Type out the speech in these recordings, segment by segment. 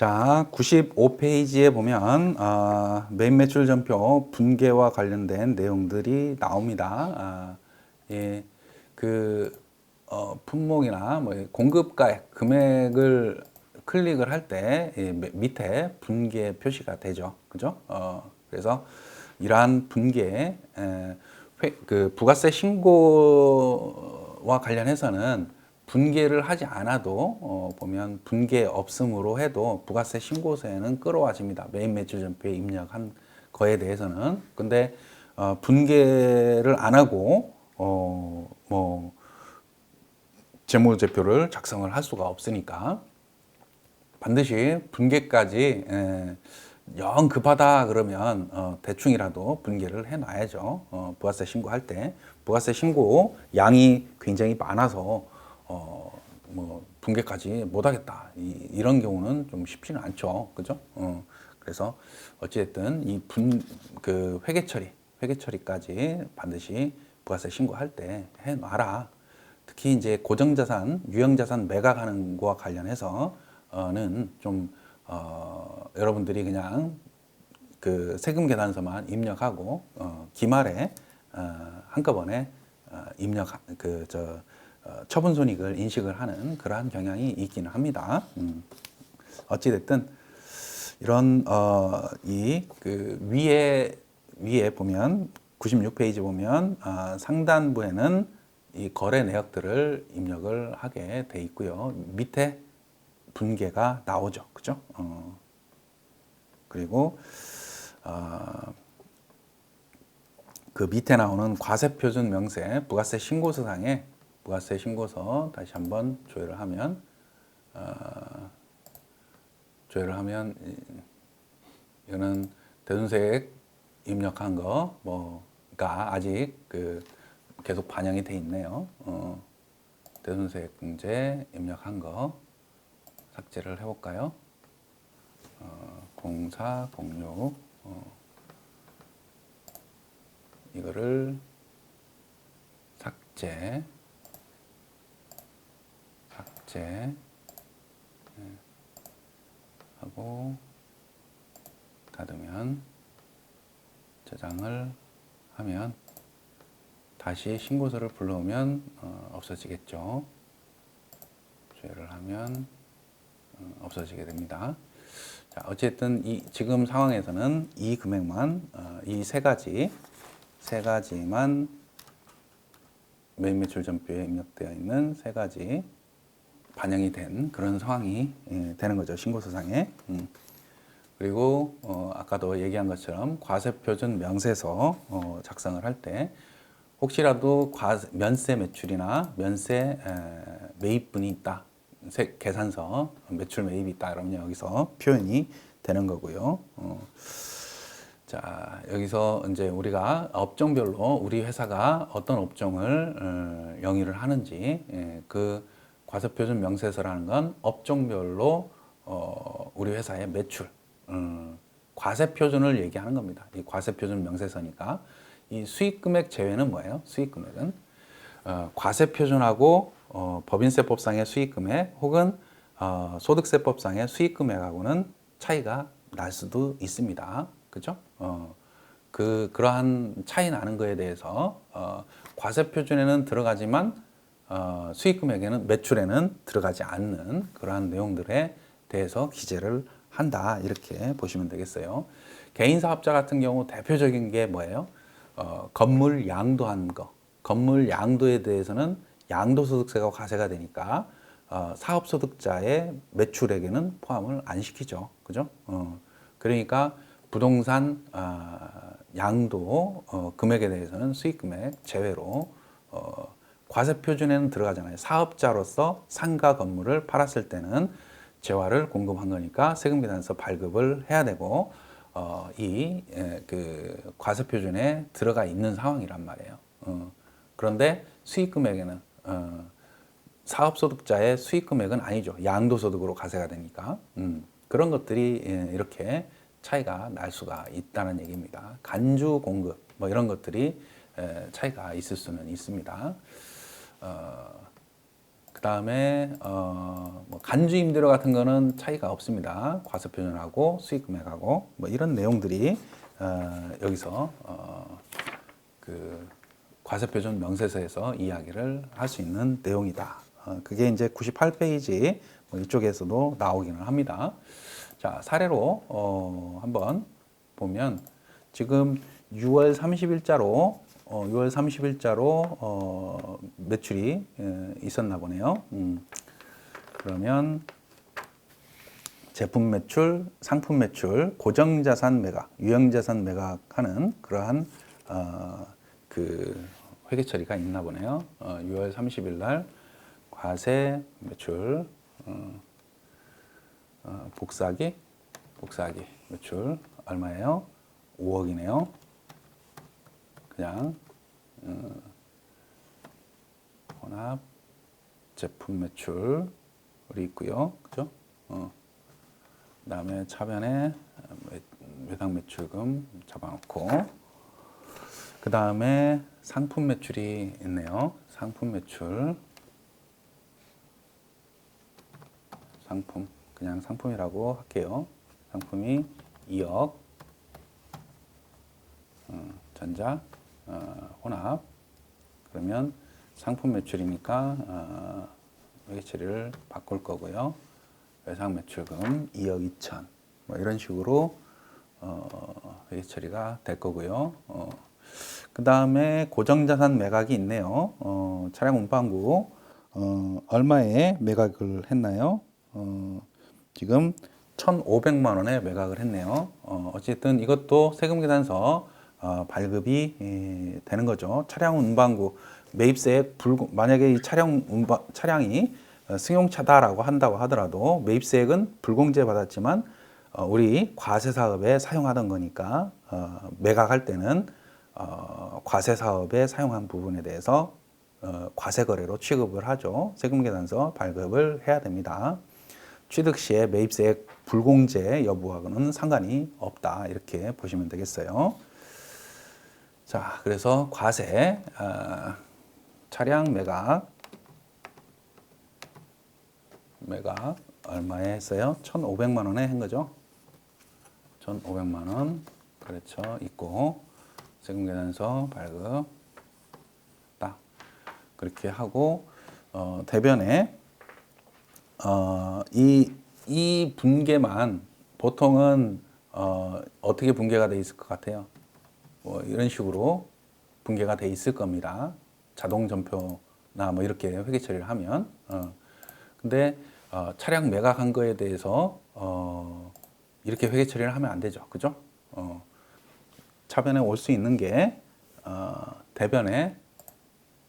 자, 95페이지에 보면 아, 메인 매출 전표 분계와 관련된 내용들이 나옵니다. 아, 예, 그 어, 품목이나 뭐 공급가액 금액을 클릭을 할때 밑에 분계 표시가 되죠, 그죠? 어, 그래서 이러한 분계 에, 회, 그 부가세 신고와 관련해서는 분계를 하지 않아도 어, 보면 분계 없음으로 해도 부가세 신고서에는 끌어와집니다. 메인 매출 전표에 입력한 거에 대해서는. 근데 어, 분계를 안 하고 어, 뭐 재무제표를 작성을 할 수가 없으니까 반드시 분계까지 에, 영 급하다 그러면 어, 대충이라도 분계를 해놔야죠. 어, 부가세 신고할 때 부가세 신고 양이 굉장히 많아서 어, 뭐 분계까지 못하겠다 이, 이런 경우는 좀 쉽지는 않죠, 그죠? 어, 그래서 어찌됐든 이 분 그 회계 처리 회계 처리까지 반드시 부가세 신고할 때 해놔라. 특히 이제 고정자산, 유형자산 매각하는 거와 관련해서는 좀 어, 여러분들이 그냥 그 세금 계산서만 입력하고 어, 기말에 어, 한꺼번에 어, 입력 그저 어, 처분 손익을 인식을 하는 그러한 경향이 있기는 합니다. 음. 어찌 됐든 이런 어, 이그 위에 위에 보면 96페이지 보면 아, 상단부에는 이 거래 내역들을 입력을 하게 돼 있고요. 밑에 분계가 나오죠. 그죠? 어, 그리고 어, 그 밑에 나오는 과세 표준 명세 부가세 신고서상에 부가세 신고서 다시 한번 조회를 하면 어, 조회를 하면 이- 이거는 대손세액 입력한 거 뭐가 아직 그 계속 반영이 돼 있네요. 어, 대손세액공제 입력한 거 삭제를 해볼까요? 어, 0406 어, 이거를 삭제 삭제 네, 하고 닫으면 저장을 하면 다시 신고서를 불러오면 어, 없어지겠죠. 조회를 하면 어, 없어지게 됩니다. 자, 어쨌든 이 지금 상황에서는 이 금액만 어, 이세 가지 세 가지만 메인 매출 전표에 입력되어 있는 세 가지 반영이 된 그런 상황이 예, 되는 거죠 신고서상에. 음. 그리고 어, 아까도 얘기한 것처럼 과세표준 명세서 어, 작성을 할 때 혹시라도 과세, 면세 매출이나 면세 에, 매입분이 있다 세- 계산서 매출 매입이 있다 그러면 여기서 표현이 되는 거고요. 어, 자 여기서 이제 우리가 업종별로 우리 회사가 어떤 업종을 어, 영위를 하는지 예, 그 과세표준 명세서라는 건 업종별로 어, 우리 회사의 매출 음, 과세표준을 얘기하는 겁니다. 이 과세표준 명세서니까 이 수익금액 제외는 뭐예요? 수익금액은 어, 과세표준하고 어, 법인세법상의 수익금액 혹은 어, 소득세법상의 수익금액하고는 차이가 날 수도 있습니다. 그죠? 어, 그 그러한 차이 나는 거에 대해서 어, 과세표준에는 들어가지만 어, 수익금액에는 매출에는 들어가지 않는 그러한 내용들에 대해서 기재를 한다 이렇게 보시면 되겠어요. 개인 사업자 같은 경우 대표적인 게 뭐예요? 어, 건물 양도한 거. 건물 양도에 대해서는 양도소득세가 과세가 되니까 어, 사업소득자의 매출액에는 포함을 안 시키죠. 그죠? 어, 그러니까 부동산 아, 양도 어, 금액에 대해서는 수익금액 제외로 어, 과세 표준에는 들어가잖아요. 사업자로서 상가 건물을 팔았을 때는 재화를 공급한 거니까 세금 계산서 발급을 해야 되고 어, 이그 과세 표준에 들어가 있는 상황이란 말이에요. 어, 그런데 수익 금액에는 어, 사업 소득자의 수익 금액은 아니죠. 양도 소득으로 과세가 되니까 음, 그런 것들이 예, 이렇게 차이가 날 수가 있다는 얘기입니다. 간주 공급 뭐 이런 것들이 에, 차이가 있을 수는 있습니다. 어, 그 다음에 어, 뭐 간주 임대료 같은 거는 차이가 없습니다. 과세표준하고 수익 금액하고 뭐 이런 내용들이 어, 여기서 어, 그 과세표준 명세서에서 이야기를 할 수 있는 내용이다. 어, 그게 이제 98페이지 뭐 이쪽에서도 나오기는 합니다. 자 사례로 어, 한번 보면 지금 6월 30일자로 어, 6월 30일자로 어, 매출이 에, 있었나 보네요. 음, 그러면 제품 매출, 상품 매출, 고정자산 매각, 유형자산 매각하는 그러한 어, 그 회계 처리가 있나 보네요. 어, 6월 30일 날 과세 매출 어, 어, 복사기 복사기 매출 얼마예요? 5억이네요. 그냥 어, 혼합 제품 매출이 있고요. 그죠? 어. 그다음에 차변에 매- 매당 매출금 잡아놓고 그다음에 상품 매출이 있네요. 상품 매출 상품 그냥 상품이라고 할게요. 상품이 2억 어, 전자 어, 혼합 그러면 상품 매출이니까 어, 회계 처리를 바꿀 거고요. 외상 매출금 2억 2천 뭐 이런 식으로 어, 회계 처리가 될 거고요. 어, 그 다음에 고정자산 매각이 있네요. 어, 차량 운반구 어, 얼마에 매각을 했나요? 어, 지금 1,500만 원에 매각을 했네요. 어, 어쨌든 이것도 세금 계산서 어, 발급이 에, 되는 거죠. 차량 운반구 매입세액 불공 만약에 이 차량 운반 차량이 어, 승용차다라고 한다고 하더라도 매입세액은 불공제 받았지만 어, 우리 과세 사업에 사용하던 거니까 어, 매각할 때는 어, 과세 사업에 사용한 부분에 대해서 어, 과세 거래로 취급을 하죠. 세금 계산서 발급을 해야 됩니다. 취득 시에 매입세액 불공제 여부하고는 상관이 없다 이렇게 보시면 되겠어요. 자, 그래서 과세 어, 차량 매각 매각 얼마에 했어요? 1,500만 원에 한 거죠. 1,500만 원 그렇죠. 있고 세금 계산서 발급 딱 그렇게 하고 어, 대변에 어, 이, 이 분계만 보통은 어, 어떻게 분계가 돼 있을 것 같아요? 뭐 이런 식으로 분계가 돼 있을 겁니다. 자동 점표나 뭐 이렇게 회계 처리를 하면. 어. 근데 어, 차량 매각한 거에 대해서 어, 이렇게 회계 처리를 하면 안 되죠. 그죠? 어, 차변에 올 수 있는 게 어, 대변에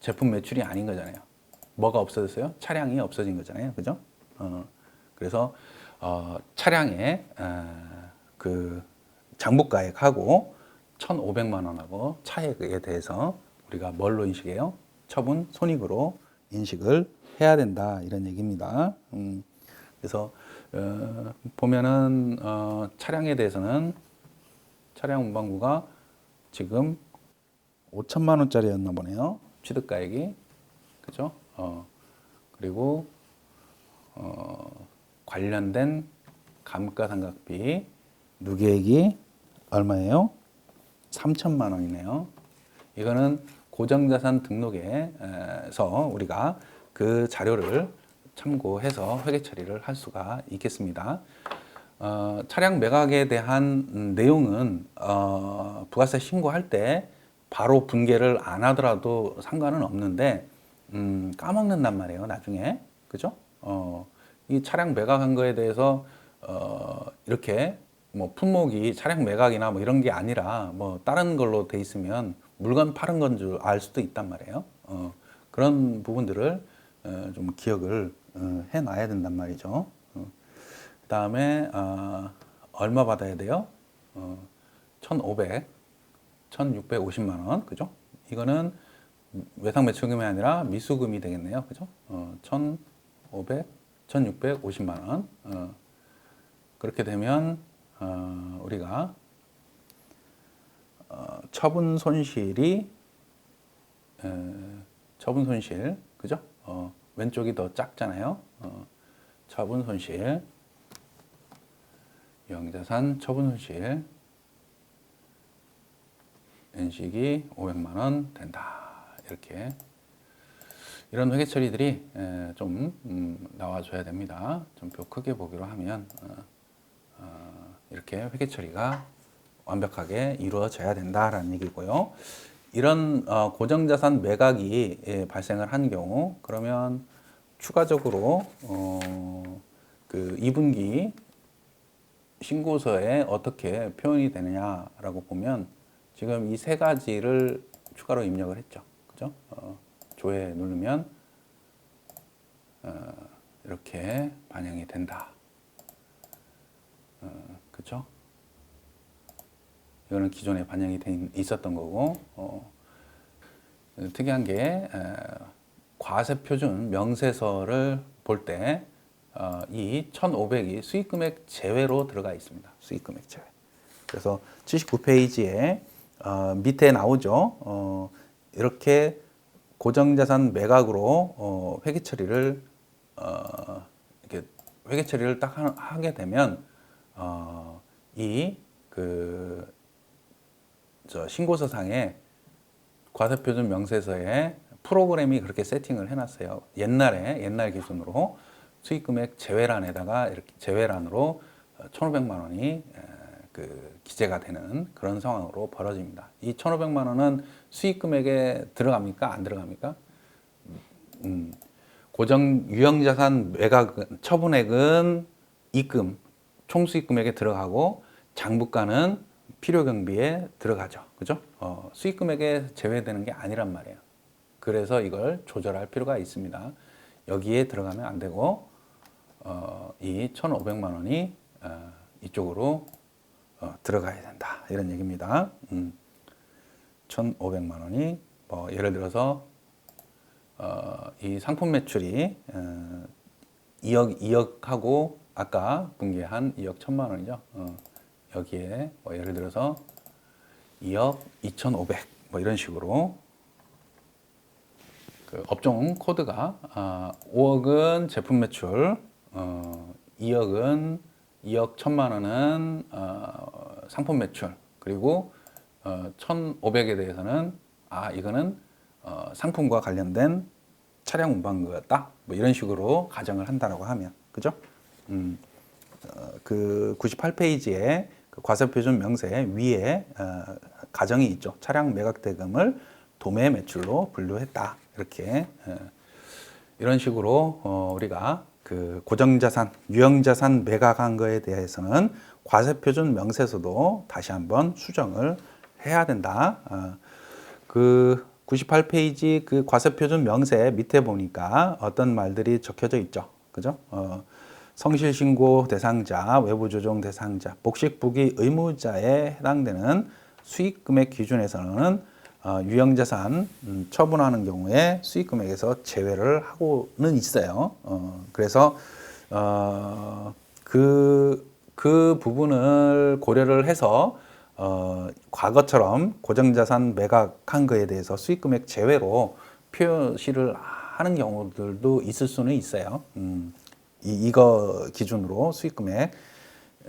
제품 매출이 아닌 거잖아요. 뭐가 없어졌어요? 차량이 없어진 거잖아요. 그죠? 어, 그래서 어, 차량의 어, 그 장부가액하고 1,500만 원하고 차액에 대해서 우리가 뭘로 인식해요? 처분 손익으로 인식을 해야 된다 이런 얘기입니다. 음, 그래서 어, 보면은 어, 차량에 대해서는 차량 운반구가 지금 5천만 원짜리였나 보네요. 취득가액이 그죠? 어, 그리고 어, 관련된 감가상각비 누계액이 얼마예요? 3천만 원이네요. 이거는 고정자산 등록에서 우리가 그 자료를 참고해서 회계 처리를 할 수가 있겠습니다. 어, 차량 매각에 대한 음, 내용은 어, 부가세 신고할 때 바로 분계를 안 하더라도 상관은 없는데 음, 까먹는단 말이에요 나중에 그죠? 어, 이 차량 매각한 거에 대해서 어, 이렇게 뭐 품목이 차량 매각이나 뭐 이런 게 아니라 뭐 다른 걸로 돼 있으면 물건 파는 건 줄 알 수도 있단 말이에요. 어, 그런 부분들을 어, 좀 기억을 어, 해놔야 된단 말이죠. 어, 그 다음에 어, 얼마 받아야 돼요? 어, 1,500, 1,650만 원, 그죠? 이거는 외상 매출금이 아니라 미수금이 되겠네요, 그죠? 어, 1,500, 1,650만 원. 어, 그렇게 되면 어, 우리가 어, 처분 손실이 에, 처분 손실 그죠? 어, 왼쪽이 더 작잖아요. 어, 처분 손실, 유형자산 처분 손실, 연식이 500만 원 된다. 이렇게 이런 회계 처리들이 에, 좀 음, 나와줘야 됩니다. 좀 표 크게 보기로 하면 어, 어, 이렇게 회계 처리가 완벽하게 이루어져야 된다라는 얘기고요. 이런 어, 고정자산 매각이 예, 발생을 한 경우 그러면 추가적으로 어, 그 2분기 신고서에 어떻게 표현이 되느냐라고 보면 지금 이 세 가지를 추가로 입력을 했죠. 그죠? 어, 조회 누르면 어, 이렇게 반영이 된다. 어, 그죠? 이거는 기존에 반영이 돼 있었던 거고 어, 특이한 게 에, 과세 표준 명세서를 볼때 어, 이 1,500이 수익금액 제외로 들어가 있습니다. 수익금액 제외. 그래서 79페이지에 어, 밑에 나오죠. 어, 이렇게 고정자산 매각으로 어, 회계 처리를 어, 이렇게 회계 처리를 딱 하, 하게 되면 어, 이그 저 신고서상에 과세표준 명세서에 프로그램이 그렇게 세팅을 해놨어요. 옛날에 옛날 기준으로 수익금액 제외란에다가 이렇게 제외란으로 1,500만 원이 에, 그 기재가 되는 그런 상황으로 벌어집니다. 이 1,500만 원은 수익금액에 들어갑니까? 안 들어갑니까? 음, 고정 유형자산 매각 처분액은 입금 총수익 금액에 들어가고 장부가는 필요 경비에 들어가죠. 그죠? 어, 수익 금액에 제외되는 게 아니란 말이에요. 그래서 이걸 조절할 필요가 있습니다. 여기에 들어가면 안 되고 어, 이 1,500만 원이 어, 이쪽으로 어, 들어가야 된다. 이런 얘기입니다. 음, 1,500만 원이 뭐 예를 들어서 어, 이 상품 매출이 어, 2억 2억하고 아까 분기한 2억 1천만 원이죠. 어, 여기에 뭐 예를 들어서 2억 2,500 뭐 이런 식으로 그 업종 코드가 아, 5억은 제품 매출, 어, 2억은 2억 1천만 원은 어, 상품 매출, 그리고 어, 1,500에 대해서는 아 이거는 어, 상품과 관련된 차량 운반거였다. 뭐 이런 식으로 가정을 한다라고 하면 그죠? 음, 어, 그 98페이지에 그 과세표준 명세 위에 어, 가정이 있죠. 차량 매각 대금을 도매 매출로 분류했다. 이렇게 어, 이런 식으로 어, 우리가 그 고정자산, 유형자산 매각한 거에 대해서는 과세표준 명세서도 다시 한번 수정을 해야 된다. 어, 그 98페이지 그 과세표준 명세 밑에 보니까 어떤 말들이 적혀져 있죠. 그죠? 어, 성실신고 대상자, 외부조정 대상자, 복식부기 의무자에 해당되는 수익금액 기준에서는 어, 유형자산 음, 처분하는 경우에 수익금액에서 제외를 하고는 있어요. 어, 그래서 어, 그, 그 부분을 고려를 해서 어, 과거처럼 고정자산 매각한 거에 대해서 수익금액 제외로 표시를 하는 경우들도 있을 수는 있어요. 음, 이, 이거 기준으로 수익금액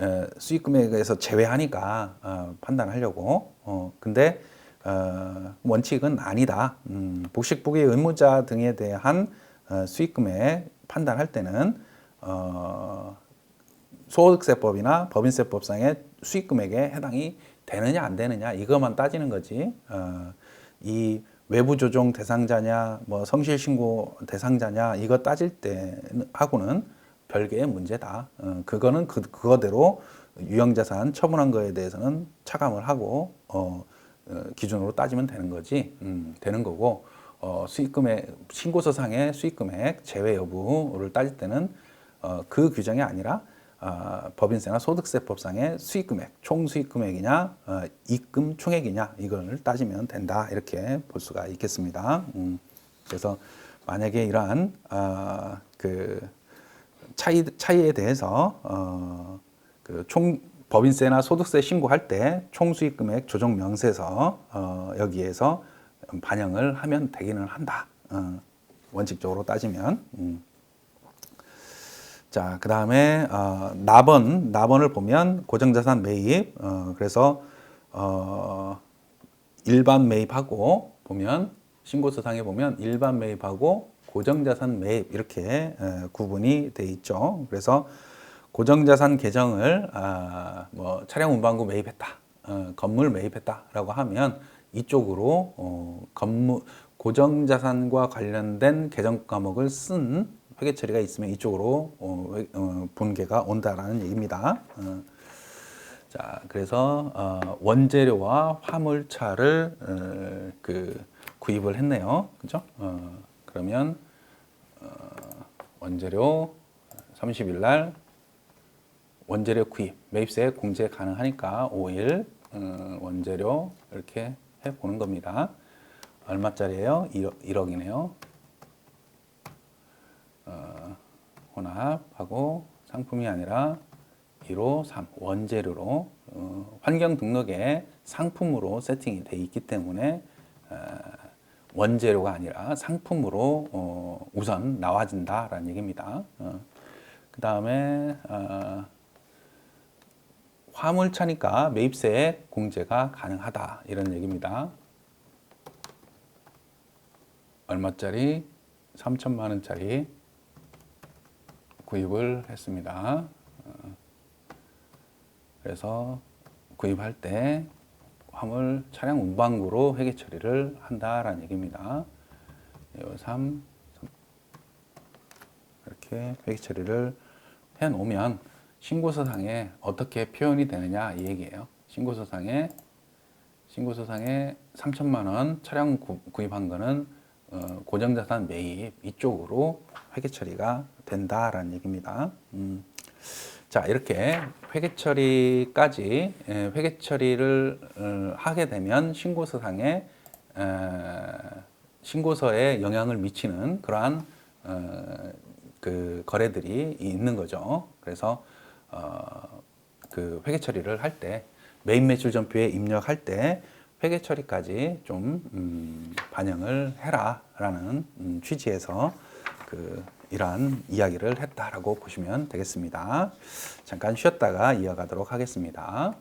에, 수익금액에서 제외하니까 어, 판단하려고 어, 근데 어, 원칙은 아니다. 음, 복식부기 의무자 등에 대한 어, 수익금액 판단할 때는 어, 소득세법이나 법인세법상의 수익금액에 해당이 되느냐 안 되느냐 이것만 따지는 거지. 어, 이 외부 조정 대상자냐, 뭐 성실 신고 대상자냐 이거 따질 때 하고는 별개의 문제다. 어, 그거는 그, 그거대로 유형자산 처분한 거에 대해서는 차감을 하고 어, 어, 기준으로 따지면 되는 거지, 음, 되는 거고 어, 수익금액 신고서상의 수익금액 제외 여부를 따질 때는 어, 그 규정이 아니라 어, 법인세나 소득세법상의 수익금액, 총 수익금액이냐, 어, 입금 총액이냐 이걸 따지면 된다 이렇게 볼 수가 있겠습니다. 음, 그래서 만약에 이러한 어, 그 차이 차이에 대해서 어, 그 총 법인세나 소득세 신고할 때 총수익금액 조정 명세서 어, 여기에서 반영을 하면 되기는 한다. 어, 원칙적으로 따지면. 음. 자, 그 다음에 어, 납원, 납원을 보면 고정자산 매입. 어, 그래서 어, 일반 매입하고 보면 신고서상에 보면 일반 매입하고 고정자산 매입 이렇게 에, 구분이 돼 있죠. 그래서 고정자산 계정을 아, 뭐 차량 운반구 매입했다, 어, 건물 매입했다라고 하면 이쪽으로 어, 건물 고정자산과 관련된 계정 과목을 쓴 회계 처리가 있으면 이쪽으로 어, 분계가 온다라는 얘기입니다. 어. 자, 그래서 어, 원재료와 화물차를 어, 그 구입을 했네요. 그죠? 어, 그러면 어, 원재료 30일 날 원재료 구입 매입세 공제 가능하니까 5일 어, 원재료 이렇게 해 보는 겁니다. 얼마짜리예요? 1억, 1억이네요. 어, 혼합하고 상품이 아니라 1호 3 원재료로 어, 환경 등록에 상품으로 세팅이 돼 있기 때문에 어, 원재료가 아니라 상품으로 어, 우선 나와진다라는 얘기입니다. 어, 그 다음에 어, 화물차니까 매입세 공제가 가능하다 이런 얘기입니다. 얼마짜리? 3천만 원짜리 구입을 했습니다. 어, 그래서 구입할 때 화물 차량 운반구로 회계 처리를 한다라는 얘기입니다. 3 이렇게 회계 처리를 해 놓으면 신고서상에 어떻게 표현이 되느냐 이 얘기예요. 신고서상에 신고서상에 3천만 원 차량 구, 구입한 거는 어, 고정자산 매입 이쪽으로 회계 처리가 된다라는 얘기입니다. 음. 자 이렇게 회계 처리까지 에, 회계 처리를 어, 하게 되면 신고서상에 에, 신고서에 영향을 미치는 그러한 어, 그 거래들이 있는 거죠. 그래서 어, 그 회계 처리를 할때 매입 매출 전표에 입력할 때 회계 처리까지 좀 음, 반영을 해라라는 음, 취지에서 그 이러한 이야기를 했다라고 보시면 되겠습니다. 잠깐 쉬었다가 이어가도록 하겠습니다.